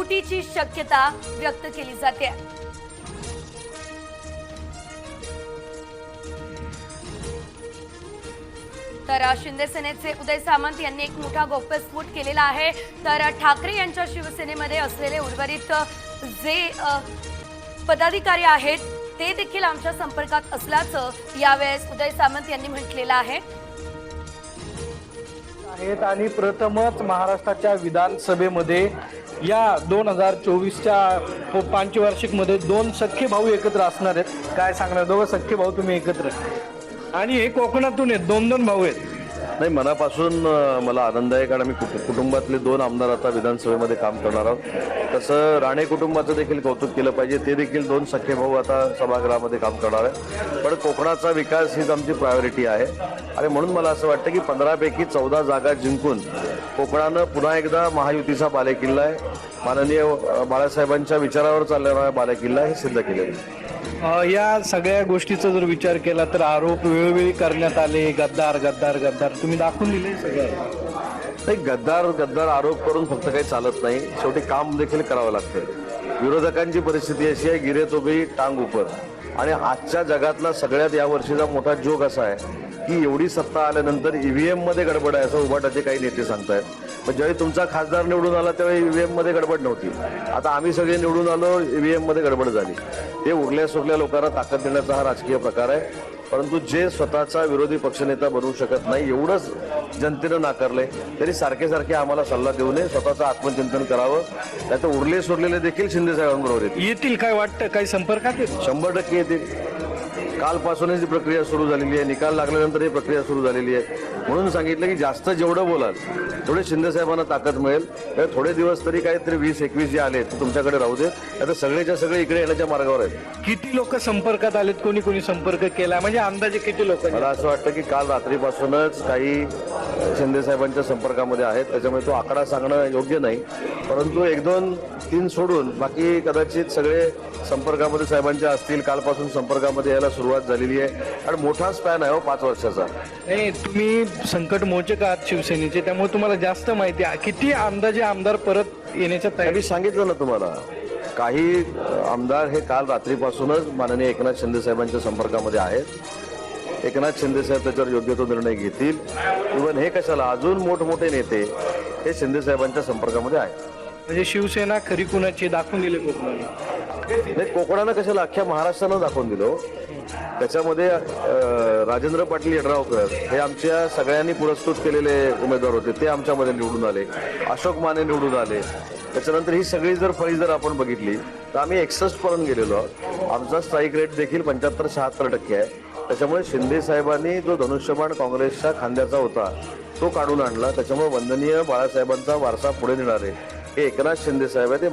फुटीची शक्यता व्यक्त केली जाते. तर शिंदे सेनेचे उदय सामंत यांनी एक मोठा गोप्यस्फोट केलेला आहे. तर ठाकरे यांच्या शिवसेनेमध्ये असलेले उर्वरित जे पदाधिकारी आहेत ते देखील आमच्या संपर्कात असल्याचं यावेळेस उदय सामंत यांनी म्हटलेलं आहे. आहेत आणि प्रथमच महाराष्ट्राच्या विधानसभेमध्ये या दोन हजार चोवीसच्या पंचवार्षिकमध्ये दोन सख्खे भाऊ एकत्र असणार आहेत. काय सांगणार? दोघं सख्खे भाऊ तुम्ही एकत्र. आणि हे कोकणातून आहेत. दोन दोन भाऊ आहेत. नाही मनापासून मला आनंद आहे कारण आम्ही कुटुंबातले दोन आमदार आता विधानसभेमध्ये काम करणार आहोत. तसं राणे कुटुंबाचं देखील कौतुक केलं पाहिजे. ते देखील दोन सख्खे भाऊ आता सभागृहामध्ये काम करणार आहे पण कोकणाचा विकास हीच आमची प्रायोरिटी आहे. आणि म्हणून मला असं वाटतं की पंधरापैकी चौदा जागा जिंकून कोकणानं पुन्हा एकदा महायुतीचा बालेकिल्ला आहे. माननीय बाळासाहेबांच्या विचारावर चालणारा बालेकिल्ला हे सिद्ध केलेलं आहे. या सगळ्या गोष्टीचा जर विचार केला तर आरोप वेळोवेळी करण्यात आले. गद्दार गद्दार गद्दार. तुम्ही दाखवून दिले सगळं. नाही गद्दार गद्दार आरोप करून फक्त काही चालत नाही. शेवटी काम देखील करावं लागतं. विरोधकांची परिस्थिती अशी आहे गिरे तोबी टांग उपर. आणि आजच्या जगातला सगळ्यात या वर्षीचा मोठा जोक असा आहे की एवढी सत्ता आल्यानंतर ईव्हीएममध्ये गडबड आहे असं उभाटाचे काही नेते सांगतायत. पण ज्यावेळी तुमचा खासदार निवडून आला त्यावेळी ईव्हीएममध्ये गडबड नव्हती. आता आम्ही सगळे निवडून आलो ईव्हीएममध्ये गडबड झाली. ते उरल्या सुरल्या लोकांना ताकद देण्याचा हा राजकीय प्रकार आहे. परंतु जे स्वतःचा विरोधी पक्षनेता बनवू शकत नाही एवढंच जनतेनं नाकारलंय. तरी सारखे सारखे आम्हाला सल्ला देऊ नये स्वतःचं आत्मचिंतन करावं. तर उरले सोडलेले देखील शिंदे साहेबांबरोबर येतील. येतील काय वाटतं? काही संपर्कात शंभर टक्के येतील. कालपासूनच ही प्रक्रिया सुरू झालेली आहे. निकाल लागल्यानंतर ही प्रक्रिया सुरू झालेली आहे. म्हणून सांगितलं की जास्त जेवढं बोलाल तेवढे शिंदे साहेबांना ताकद मिळेल. तर थोडे दिवस तरी काहीतरी वीस एकवीस जे आले ते तुमच्याकडे राहू दे. आता सगळेच्या सगळे इकडे येण्याच्या मार्गावर आहेत. किती लोक संपर्कात आलेत? कोणी कोणी संपर्क केला म्हणजे अंदाजे किती लोक मला असं वाटतं की काल रात्रीपासूनच काही शिंदे साहेबांच्या संपर्कामध्ये आहेत. त्याच्यामुळे तो आकडा सांगणं योग्य नाही. परंतु एक दोन तीन सोडून बाकी कदाचित सगळे संपर्कामध्ये साहेबांच्या असतील कालपासून संपर्कामध्ये यायला सुरुवात झालेली आहे. आणि मोठा स्पॅन आहे हो पाच वर्षाचा. नाही तुम्ही संकट मोचक आहात शिवसेनेचे त्यामुळे तुम्हाला जास्त माहिती आहे. किती अंदाजे आमदार परत येण्याच्या तयारी मी सांगितलं ना तुम्हाला. काही आमदार हे काल रात्रीपासूनच माननीय एकनाथ शिंदे साहेबांच्या संपर्कामध्ये आहेत. एकनाथ शिंदे साहेब त्याच्यावर योग्य तो निर्णय घेतील. इव्हन हे कशाला अजून मोठमोठे नेते हे शिंदे साहेबांच्या संपर्कामध्ये आहेत. म्हणजे शिवसेना खरी कुणाची दाखवून दिली कोकणाने. नाही कोकणानं कशाला अख्ख्या महाराष्ट्रानं दाखवून दिलो? त्याच्यामध्ये अं, राजेंद्र पाटील यड्रावकर हे आमच्या सगळ्यांनी पुरस्कृत केलेले उमेदवार होते. ते आमच्यामध्ये निवडून आले. अशोक माने निवडून आले. त्याच्यानंतर ही सगळी जर फळी जर आपण बघितली तर आम्ही एकसष्ट पर्यंत गेलेलो आहोत. आमचा स्ट्राईक रेट देखील पंच्याहत्तर शहात्तर टक्के आहे. त्याच्यामुळे शिंदे साहेबांनी जो धनुष्यबाण काँग्रेसच्या खांद्याचा होता तो काढून आणला. त्याच्यामुळे वंदनीय बाळासाहेबांचा वारसा पुढे नेणार आहे. एकनाथ शिंदे साहेब आहे ते